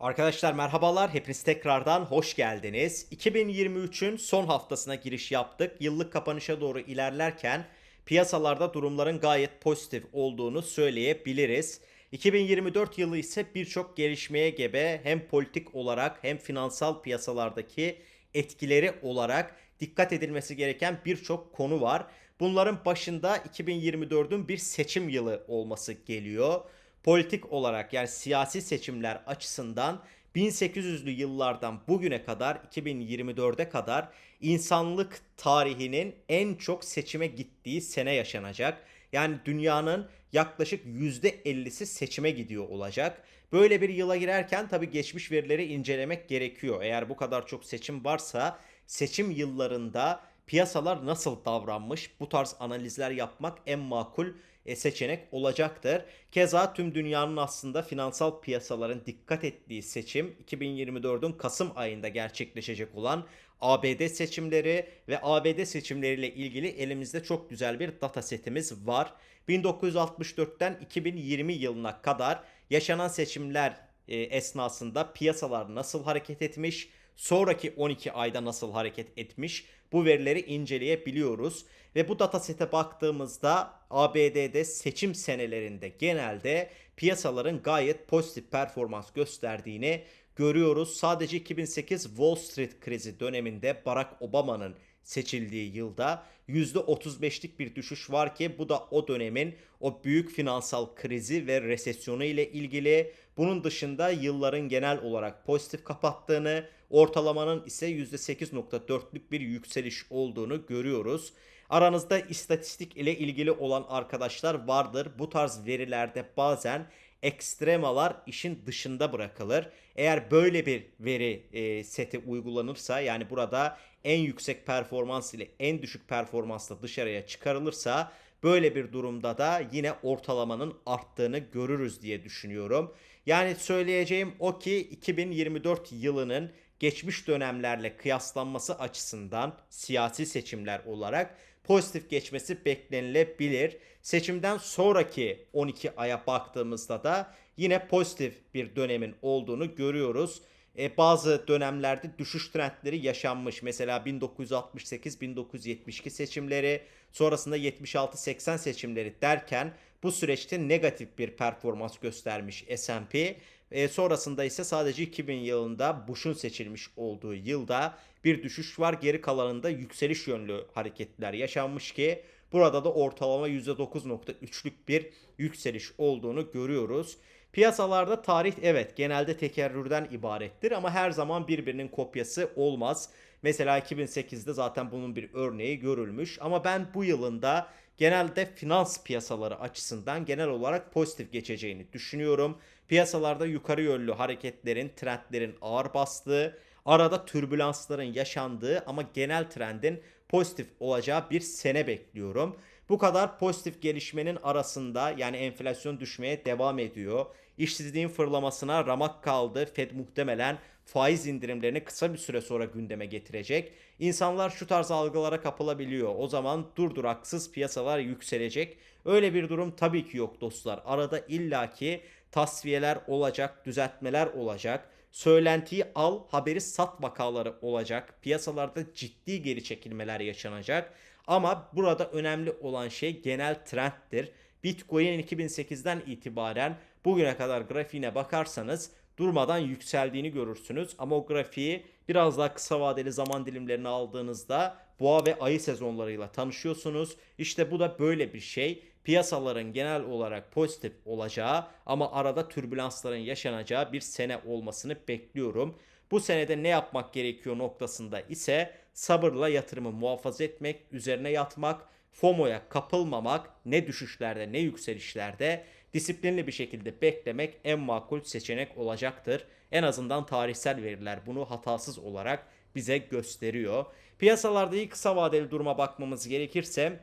Arkadaşlar merhabalar, hepiniz tekrardan hoş geldiniz. 2023'ün son haftasına giriş yaptık. Yıllık kapanışa doğru ilerlerken piyasalarda durumların gayet pozitif olduğunu söyleyebiliriz. 2024 yılı ise birçok gelişmeye gebe hem politik olarak hem finansal piyasalardaki etkileri olarak dikkat edilmesi gereken birçok konu var. Bunların başında 2024'ün bir seçim yılı olması geliyor politik olarak yani siyasi seçimler açısından 1800'lü yıllardan bugüne kadar 2024'e kadar insanlık tarihinin en çok seçime gittiği sene yaşanacak. Yani dünyanın yaklaşık %50'si seçime gidiyor olacak. Böyle bir yıla girerken tabi geçmiş verileri incelemek gerekiyor. Eğer bu kadar çok seçim varsa seçim yıllarında piyasalar nasıl davranmış bu tarz analizler yapmak en makul e, seçenek olacaktır. Keza tüm dünyanın aslında finansal piyasaların dikkat ettiği seçim 2024'ün Kasım ayında gerçekleşecek olan ABD seçimleri ve ABD seçimleriyle ilgili elimizde çok güzel bir data setimiz var. 1964'ten 2020 yılına kadar yaşanan seçimler e, esnasında piyasalar nasıl hareket etmiş, sonraki 12 ayda nasıl hareket etmiş bu verileri inceleyebiliyoruz. Ve bu datasete baktığımızda ABD'de seçim senelerinde genelde piyasaların gayet pozitif performans gösterdiğini görüyoruz. Sadece 2008 Wall Street krizi döneminde Barack Obama'nın seçildiği yılda %35'lik bir düşüş var ki bu da o dönemin o büyük finansal krizi ve resesyonu ile ilgili. Bunun dışında yılların genel olarak pozitif kapattığını, ortalamanın ise %8.4'lük bir yükseliş olduğunu görüyoruz. Aranızda istatistik ile ilgili olan arkadaşlar vardır. Bu tarz verilerde bazen ekstremalar işin dışında bırakılır. Eğer böyle bir veri e, seti uygulanırsa yani burada en yüksek performans ile en düşük performansla dışarıya çıkarılırsa böyle bir durumda da yine ortalamanın arttığını görürüz diye düşünüyorum. Yani söyleyeceğim o ki 2024 yılının geçmiş dönemlerle kıyaslanması açısından siyasi seçimler olarak pozitif geçmesi beklenilebilir. Seçimden sonraki 12 aya baktığımızda da yine pozitif bir dönemin olduğunu görüyoruz. E, bazı dönemlerde düşüş trendleri yaşanmış. Mesela 1968-1972 seçimleri, sonrasında 76-80 seçimleri derken bu süreçte negatif bir performans göstermiş S&P. E, sonrasında ise sadece 2000 yılında Bush'un seçilmiş olduğu yılda bir düşüş var. Geri kalanında yükseliş yönlü hareketler yaşanmış ki burada da ortalama %9.3'lük bir yükseliş olduğunu görüyoruz. Piyasalarda tarih evet genelde tekerrürden ibarettir ama her zaman birbirinin kopyası olmaz. Mesela 2008'de zaten bunun bir örneği görülmüş ama ben bu yılında genelde finans piyasaları açısından genel olarak pozitif geçeceğini düşünüyorum. Piyasalarda yukarı yönlü hareketlerin, trendlerin ağır bastığı, arada türbülansların yaşandığı ama genel trendin pozitif olacağı bir sene bekliyorum. Bu kadar pozitif gelişmenin arasında yani enflasyon düşmeye devam ediyor. İşsizliğin fırlamasına ramak kaldı. Fed muhtemelen faiz indirimlerini kısa bir süre sonra gündeme getirecek. İnsanlar şu tarz algılara kapılabiliyor. O zaman durduraksız piyasalar yükselecek. Öyle bir durum tabii ki yok dostlar. Arada illaki tasfiyeler olacak, düzeltmeler olacak. Söylentiyi al, haberi sat vakaları olacak. Piyasalarda ciddi geri çekilmeler yaşanacak. Ama burada önemli olan şey genel trendtir. Bitcoin 2008'den itibaren bugüne kadar grafiğine bakarsanız durmadan yükseldiğini görürsünüz. Ama o grafiği biraz daha kısa vadeli zaman dilimlerini aldığınızda boğa ve ayı sezonlarıyla tanışıyorsunuz. İşte bu da böyle bir şey. Piyasaların genel olarak pozitif olacağı ama arada türbülansların yaşanacağı bir sene olmasını bekliyorum. Bu senede ne yapmak gerekiyor noktasında ise sabırla yatırımı muhafaza etmek, üzerine yatmak, FOMO'ya kapılmamak, ne düşüşlerde ne yükselişlerde disiplinli bir şekilde beklemek en makul seçenek olacaktır. En azından tarihsel veriler bunu hatasız olarak bize gösteriyor. Piyasalarda kısa vadeli duruma bakmamız gerekirse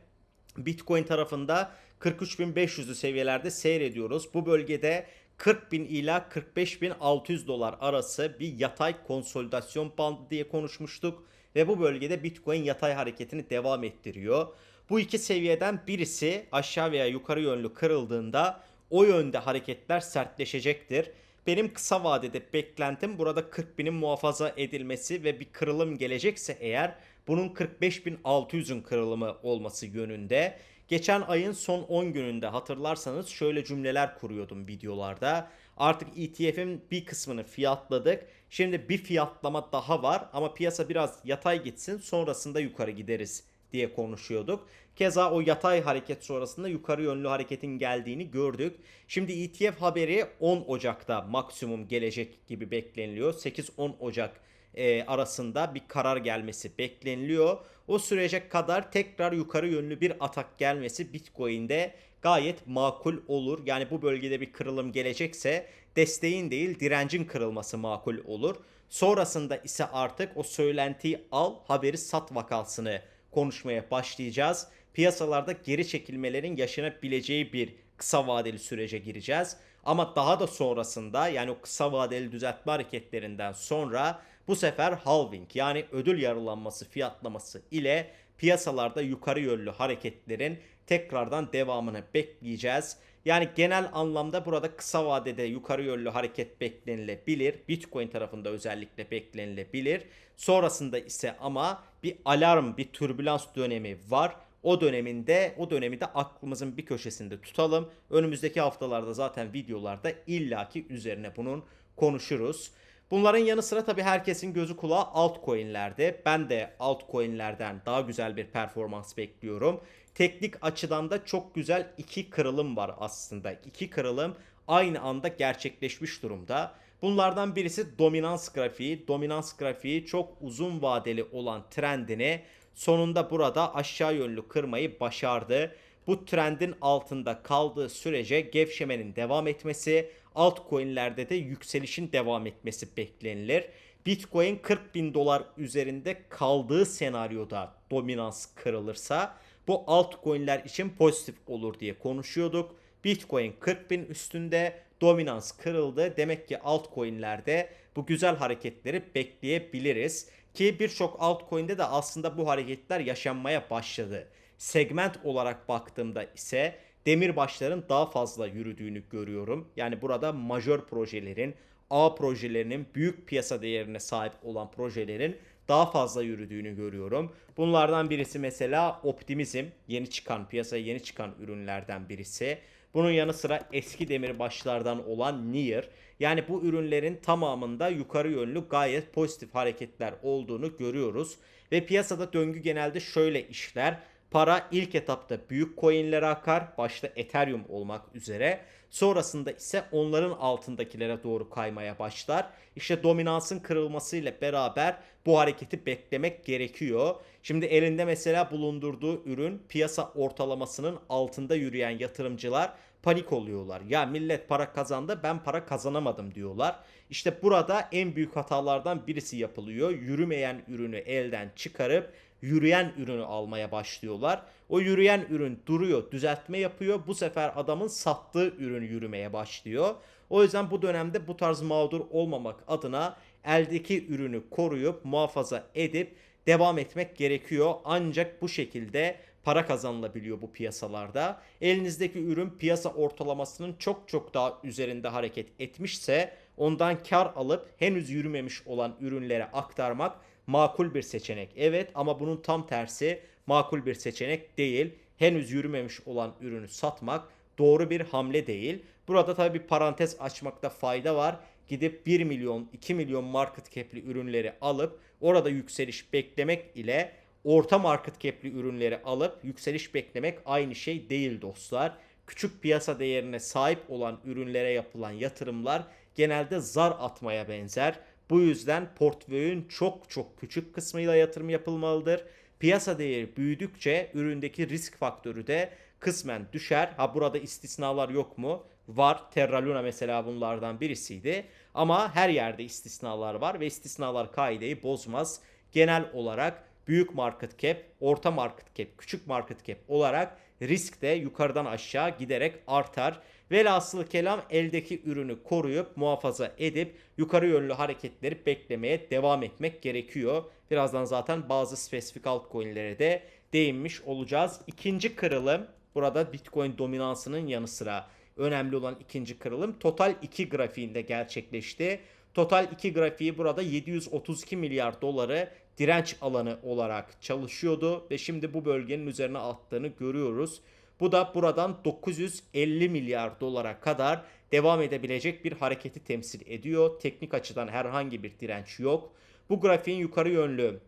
Bitcoin tarafında 43.500'lü seviyelerde seyrediyoruz. Bu bölgede 40.000 ila 45.600 dolar arası bir yatay konsolidasyon bandı diye konuşmuştuk ve bu bölgede Bitcoin yatay hareketini devam ettiriyor. Bu iki seviyeden birisi aşağı veya yukarı yönlü kırıldığında o yönde hareketler sertleşecektir. benim kısa vadede beklentim burada 40 binin muhafaza edilmesi ve bir kırılım gelecekse eğer bunun 45.600'ün kırılımı olması yönünde. Geçen ayın son 10 gününde hatırlarsanız şöyle cümleler kuruyordum videolarda. Artık ETF'in bir kısmını fiyatladık. Şimdi bir fiyatlama daha var ama piyasa biraz yatay gitsin sonrasında yukarı gideriz diye konuşuyorduk. Keza o yatay hareket sonrasında yukarı yönlü hareketin geldiğini gördük. Şimdi ETF haberi 10 Ocak'ta maksimum gelecek gibi bekleniliyor. 8-10 Ocak e, arasında bir karar gelmesi bekleniliyor. O sürece kadar tekrar yukarı yönlü bir atak gelmesi Bitcoin'de gayet makul olur. Yani bu bölgede bir kırılım gelecekse desteğin değil direncin kırılması makul olur. Sonrasında ise artık o söylentiyi al haberi sat vakasını konuşmaya başlayacağız. Piyasalarda geri çekilmelerin yaşanabileceği bir kısa vadeli sürece gireceğiz. Ama daha da sonrasında yani o kısa vadeli düzeltme hareketlerinden sonra bu sefer halving yani ödül yarılanması fiyatlaması ile piyasalarda yukarı yönlü hareketlerin tekrardan devamını bekleyeceğiz. Yani genel anlamda burada kısa vadede yukarı yönlü hareket beklenilebilir. Bitcoin tarafında özellikle beklenilebilir. Sonrasında ise ama bir alarm, bir türbülans dönemi var. O döneminde, o dönemi de aklımızın bir köşesinde tutalım. Önümüzdeki haftalarda zaten videolarda illaki üzerine bunun konuşuruz. Bunların yanı sıra tabii herkesin gözü kulağı altcoin'lerde. Ben de altcoin'lerden daha güzel bir performans bekliyorum. Teknik açıdan da çok güzel iki kırılım var aslında. İki kırılım aynı anda gerçekleşmiş durumda. Bunlardan birisi dominans grafiği. Dominans grafiği çok uzun vadeli olan trendini sonunda burada aşağı yönlü kırmayı başardı. Bu trendin altında kaldığı sürece gevşemenin devam etmesi, altcoin'lerde de yükselişin devam etmesi beklenilir. Bitcoin 40 bin dolar üzerinde kaldığı senaryoda dominans kırılırsa bu altcoin'ler için pozitif olur diye konuşuyorduk. Bitcoin 40 bin üstünde dominans kırıldı. Demek ki altcoin'lerde bu güzel hareketleri bekleyebiliriz. Ki birçok altcoin'de de aslında bu hareketler yaşanmaya başladı. Segment olarak baktığımda ise demirbaşların daha fazla yürüdüğünü görüyorum. Yani burada majör projelerin, A projelerinin büyük piyasa değerine sahip olan projelerin daha fazla yürüdüğünü görüyorum. Bunlardan birisi mesela Optimizm, yeni çıkan piyasaya yeni çıkan ürünlerden birisi. Bunun yanı sıra eski demirbaşlardan olan Near. Yani bu ürünlerin tamamında yukarı yönlü gayet pozitif hareketler olduğunu görüyoruz. Ve piyasada döngü genelde şöyle işler. Para ilk etapta büyük coinlere akar, başta Ethereum olmak üzere. Sonrasında ise onların altındakilere doğru kaymaya başlar. İşte dominansın kırılmasıyla beraber bu hareketi beklemek gerekiyor. Şimdi elinde mesela bulundurduğu ürün piyasa ortalamasının altında yürüyen yatırımcılar panik oluyorlar. Ya millet para kazandı ben para kazanamadım diyorlar. İşte burada en büyük hatalardan birisi yapılıyor. Yürümeyen ürünü elden çıkarıp yürüyen ürünü almaya başlıyorlar. O yürüyen ürün duruyor, düzeltme yapıyor. Bu sefer adamın sattığı ürün yürümeye başlıyor. O yüzden bu dönemde bu tarz mağdur olmamak adına eldeki ürünü koruyup muhafaza edip devam etmek gerekiyor. Ancak bu şekilde para kazanılabiliyor bu piyasalarda. Elinizdeki ürün piyasa ortalamasının çok çok daha üzerinde hareket etmişse ondan kar alıp henüz yürümemiş olan ürünlere aktarmak makul bir seçenek. Evet ama bunun tam tersi makul bir seçenek değil. Henüz yürümemiş olan ürünü satmak doğru bir hamle değil. Burada tabii bir parantez açmakta fayda var. Gidip 1 milyon 2 milyon market cap'li ürünleri alıp orada yükseliş beklemek ile orta market cap'li ürünleri alıp yükseliş beklemek aynı şey değil dostlar. Küçük piyasa değerine sahip olan ürünlere yapılan yatırımlar genelde zar atmaya benzer. Bu yüzden portföyün çok çok küçük kısmıyla yatırım yapılmalıdır. Piyasa değeri büyüdükçe üründeki risk faktörü de kısmen düşer. Ha burada istisnalar yok mu? Var. Terra Luna mesela bunlardan birisiydi. Ama her yerde istisnalar var ve istisnalar kaideyi bozmaz. Genel olarak büyük market cap, orta market cap, küçük market cap olarak risk de yukarıdan aşağı giderek artar. Velhasıl kelam eldeki ürünü koruyup muhafaza edip yukarı yönlü hareketleri beklemeye devam etmek gerekiyor. Birazdan zaten bazı spesifik altcoin'lere de değinmiş olacağız. İkinci kırılım burada Bitcoin dominansının yanı sıra önemli olan ikinci kırılım. Total 2 grafiğinde gerçekleşti. Total 2 grafiği burada 732 milyar doları direnç alanı olarak çalışıyordu ve şimdi bu bölgenin üzerine attığını görüyoruz. Bu da buradan 950 milyar dolara kadar devam edebilecek bir hareketi temsil ediyor. Teknik açıdan herhangi bir direnç yok. Bu grafiğin yukarı yönlü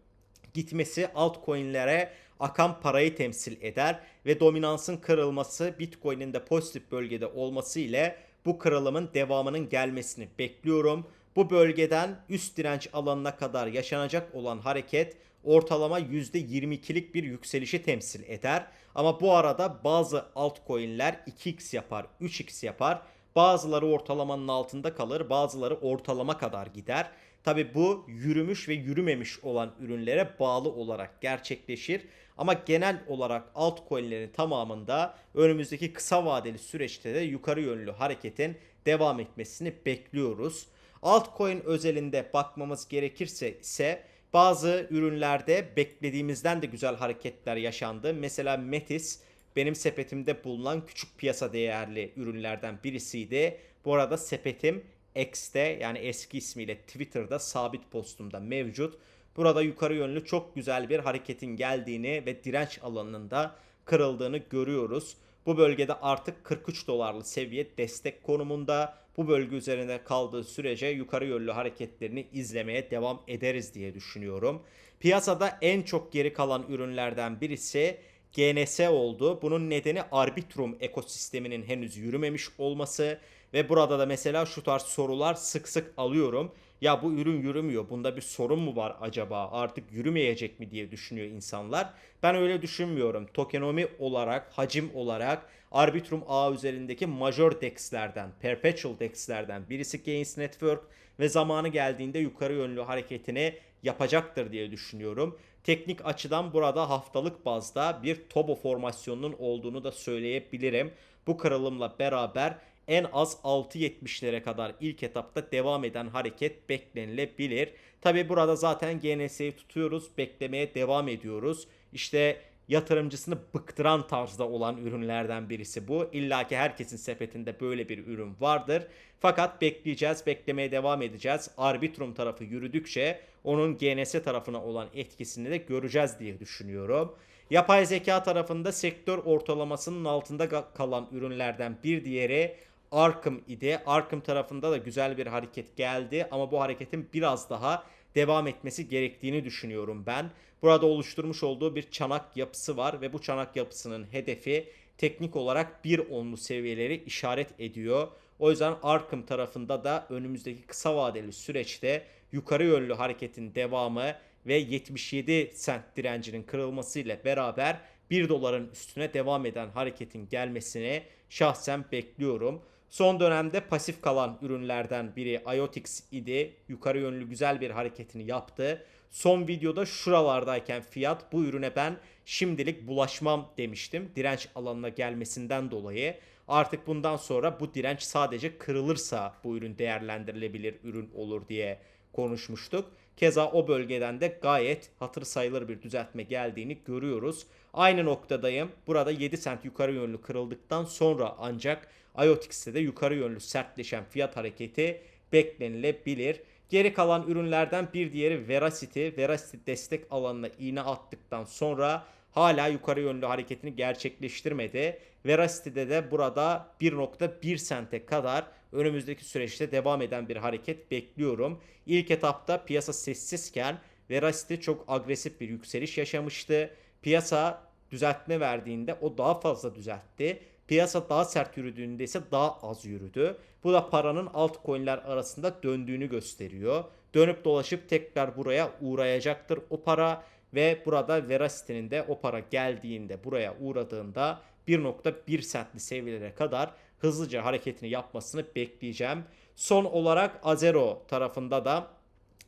gitmesi altcoin'lere akan parayı temsil eder ve dominansın kırılması Bitcoin'in de pozitif bölgede olması ile bu kırılımın devamının gelmesini bekliyorum. Bu bölgeden üst direnç alanına kadar yaşanacak olan hareket ortalama %22'lik bir yükselişi temsil eder. Ama bu arada bazı altcoin'ler 2x yapar, 3x yapar. Bazıları ortalamanın altında kalır, bazıları ortalama kadar gider. Tabi bu yürümüş ve yürümemiş olan ürünlere bağlı olarak gerçekleşir. Ama genel olarak altcoin'lerin tamamında önümüzdeki kısa vadeli süreçte de yukarı yönlü hareketin devam etmesini bekliyoruz. Altcoin özelinde bakmamız gerekirse ise bazı ürünlerde beklediğimizden de güzel hareketler yaşandı. Mesela Metis benim sepetimde bulunan küçük piyasa değerli ürünlerden birisiydi. Bu arada sepetim X'te yani eski ismiyle Twitter'da sabit postumda mevcut. Burada yukarı yönlü çok güzel bir hareketin geldiğini ve direnç alanında kırıldığını görüyoruz. Bu bölgede artık 43 dolarlı seviye destek konumunda. Bu bölge üzerinde kaldığı sürece yukarı yönlü hareketlerini izlemeye devam ederiz diye düşünüyorum. Piyasada en çok geri kalan ürünlerden birisi GNS oldu. Bunun nedeni Arbitrum ekosisteminin henüz yürümemiş olması ve burada da mesela şu tarz sorular sık sık alıyorum. Ya bu ürün yürümüyor. Bunda bir sorun mu var acaba? Artık yürümeyecek mi diye düşünüyor insanlar. Ben öyle düşünmüyorum. Tokenomi olarak, hacim olarak Arbitrum ağ üzerindeki major dexlerden, perpetual dexlerden birisi Gains Network ve zamanı geldiğinde yukarı yönlü hareketini yapacaktır diye düşünüyorum. Teknik açıdan burada haftalık bazda bir Tobo formasyonunun olduğunu da söyleyebilirim. Bu kırılımla beraber en az 6.70'lere kadar ilk etapta devam eden hareket beklenilebilir. Tabi burada zaten GNS'yi tutuyoruz, beklemeye devam ediyoruz. İşte yatırımcısını bıktıran tarzda olan ürünlerden birisi bu. İlla ki herkesin sepetinde böyle bir ürün vardır. Fakat bekleyeceğiz, beklemeye devam edeceğiz. Arbitrum tarafı yürüdükçe onun GNS tarafına olan etkisini de göreceğiz diye düşünüyorum. Yapay zeka tarafında sektör ortalamasının altında kalan ürünlerden bir diğeri Arkham idi. Arkham tarafında da güzel bir hareket geldi ama bu hareketin biraz daha devam etmesi gerektiğini düşünüyorum ben. Burada oluşturmuş olduğu bir çanak yapısı var ve bu çanak yapısının hedefi teknik olarak bir onlu seviyeleri işaret ediyor. O yüzden Arkham tarafında da önümüzdeki kısa vadeli süreçte yukarı yönlü hareketin devamı ve 77 sent direncinin kırılması ile beraber 1 doların üstüne devam eden hareketin gelmesini şahsen bekliyorum. Son dönemde pasif kalan ürünlerden biri IOTix idi. Yukarı yönlü güzel bir hareketini yaptı. Son videoda şuralardayken fiyat bu ürüne ben şimdilik bulaşmam demiştim. Direnç alanına gelmesinden dolayı. Artık bundan sonra bu direnç sadece kırılırsa bu ürün değerlendirilebilir ürün olur diye konuşmuştuk. Keza o bölgeden de gayet hatır sayılır bir düzeltme geldiğini görüyoruz. Aynı noktadayım. Burada 7 sent yukarı yönlü kırıldıktan sonra ancak IOTX'te de yukarı yönlü sertleşen fiyat hareketi beklenilebilir. Geri kalan ürünlerden bir diğeri Veracity. Veracity destek alanına iğne attıktan sonra hala yukarı yönlü hareketini gerçekleştirmedi. Veracity'de de burada 1.1 sente kadar önümüzdeki süreçte devam eden bir hareket bekliyorum. İlk etapta piyasa sessizken Veracity çok agresif bir yükseliş yaşamıştı. Piyasa düzeltme verdiğinde o daha fazla düzeltti. Piyasa daha sert yürüdüğünde ise daha az yürüdü. Bu da paranın altcoin'ler arasında döndüğünü gösteriyor. Dönüp dolaşıp tekrar buraya uğrayacaktır o para ve burada Veracity'nin de o para geldiğinde buraya uğradığında 1.1 centli seviyelere kadar hızlıca hareketini yapmasını bekleyeceğim. Son olarak Azero tarafında da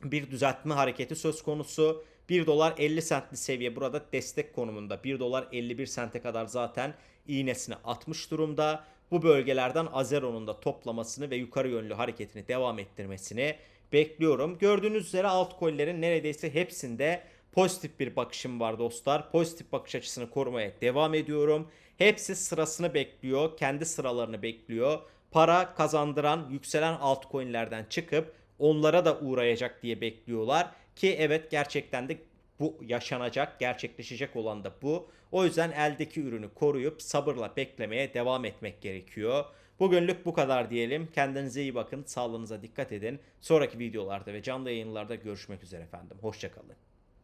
bir düzeltme hareketi söz konusu. 1 dolar 50 centli seviye burada destek konumunda. 1 dolar 51 sente kadar zaten iğnesini atmış durumda. Bu bölgelerden Azero'nun da toplamasını ve yukarı yönlü hareketini devam ettirmesini bekliyorum. Gördüğünüz üzere altcoin'lerin neredeyse hepsinde pozitif bir bakışım var dostlar. Pozitif bakış açısını korumaya devam ediyorum. Hepsi sırasını bekliyor, kendi sıralarını bekliyor. Para kazandıran yükselen altcoin'lerden çıkıp onlara da uğrayacak diye bekliyorlar ki evet gerçekten de bu yaşanacak, gerçekleşecek olan da bu. O yüzden eldeki ürünü koruyup sabırla beklemeye devam etmek gerekiyor. Bugünlük bu kadar diyelim. Kendinize iyi bakın, sağlığınıza dikkat edin. Sonraki videolarda ve canlı yayınlarda görüşmek üzere efendim. Hoşçakalın.